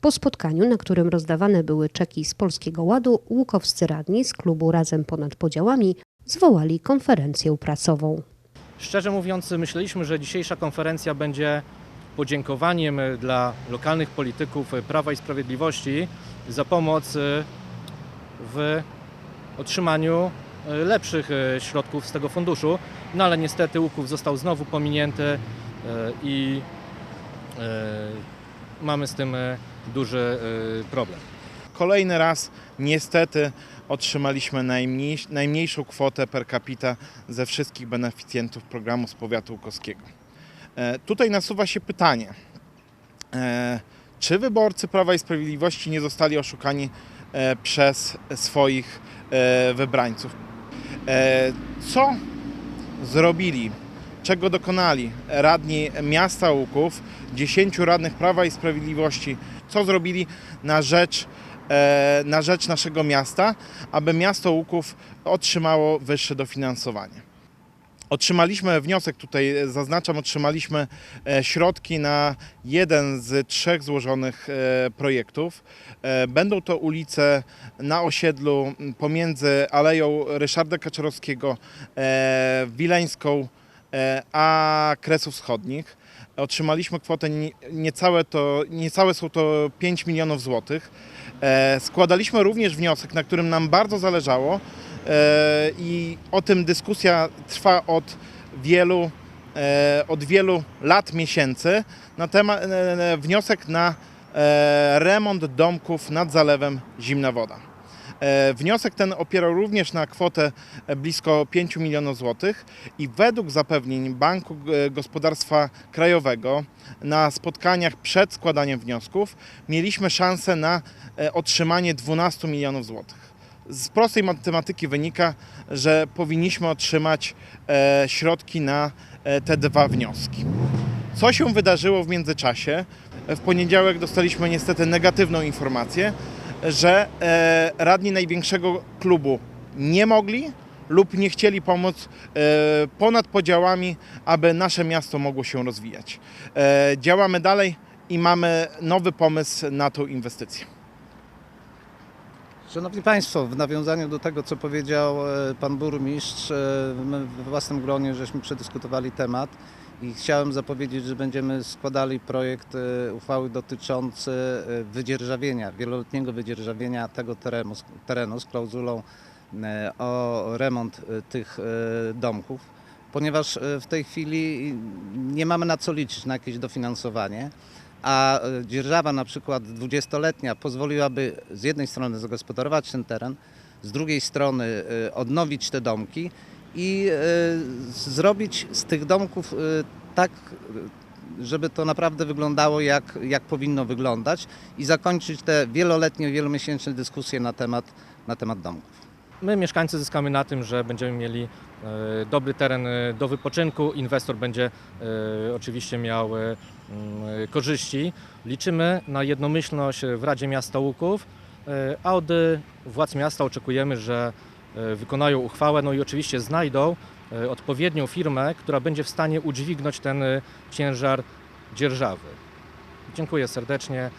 Po spotkaniu, na którym rozdawane były czeki z Polskiego Ładu, łukowscy radni z klubu Razem Ponad Podziałami zwołali konferencję prasową. Szczerze mówiąc, myśleliśmy, że dzisiejsza konferencja będzie podziękowaniem dla lokalnych polityków Prawa i Sprawiedliwości za pomoc w otrzymaniu lepszych środków z tego funduszu. No ale niestety Łuków został znowu pominięty i mamy z tym e, duży e, problem. Kolejny raz niestety otrzymaliśmy najmniej, najmniejszą kwotę per capita ze wszystkich beneficjentów programu z powiatu łukowskiego. E, Tutaj nasuwa się pytanie, czy wyborcy Prawa i Sprawiedliwości nie zostali oszukani przez swoich wybrańców? Co zrobili, czego dokonali radni miasta Łuków, 10 radnych Prawa i Sprawiedliwości, co zrobili na rzecz e, na rzecz naszego miasta, aby miasto Łuków otrzymało wyższe dofinansowanie. Otrzymaliśmy wniosek, tutaj zaznaczam, otrzymaliśmy e, środki na jeden z trzech złożonych e, projektów. Będą to ulice na osiedlu pomiędzy Aleją Ryszarda Kaczorowskiego, Wileńską, a Kresów Wschodnich. Otrzymaliśmy kwotę nie- niecałe, to, niecałe są to 5 milionów złotych. E, Składaliśmy również wniosek, na którym nam bardzo zależało e, i o tym dyskusja trwa od wielu, e, od wielu lat, miesięcy, na temat, e, wniosek na e, remont domków nad zalewem Zimna Woda. E, Wniosek ten opierał również na kwotę blisko 5 milionów złotych i według zapewnień Banku e, Gospodarstwa Krajowego na spotkaniach przed składaniem wniosków mieliśmy szansę na e, otrzymanie 12 milionów złotych. Z prostej matematyki wynika, że powinniśmy otrzymać środki na te dwa wnioski. Co się wydarzyło w międzyczasie? W poniedziałek dostaliśmy niestety negatywną informację, że e, radni największego klubu nie mogli lub nie chcieli pomóc e, ponad podziałami, aby nasze miasto mogło się rozwijać. E, działamy dalej i mamy nowy pomysł na tą inwestycję. Szanowni Państwo, w nawiązaniu do tego, co powiedział Pan Burmistrz, my we własnym gronie żeśmy przedyskutowali temat i chciałem zapowiedzieć, że będziemy składali projekt e, uchwały dotyczący e, wydzierżawienia, wieloletniego wydzierżawienia tego terenu, terenu z klauzulą e, o remont tych domków, ponieważ w tej chwili nie mamy na co liczyć, na jakieś dofinansowanie a dzierżawa na przykład 20-letnia pozwoliłaby z jednej strony zagospodarować ten teren, z drugiej strony odnowić te domki i e, zrobić z tych domków e, tak, żeby to naprawdę wyglądało jak, jak powinno wyglądać i zakończyć te wieloletnie, wielomiesięczne dyskusje na temat, na temat domków. My, mieszkańcy, zyskamy na tym, że będziemy mieli e, dobry teren do wypoczynku. Inwestor będzie oczywiście miał mm, korzyści. Liczymy na jednomyślność w Radzie Miasta Łuków, a od władz miasta oczekujemy, że wykonają uchwałę, no i oczywiście znajdą e, odpowiednią firmę, która będzie w stanie udźwignąć ten e, ciężar dzierżawy. Dziękuję serdecznie.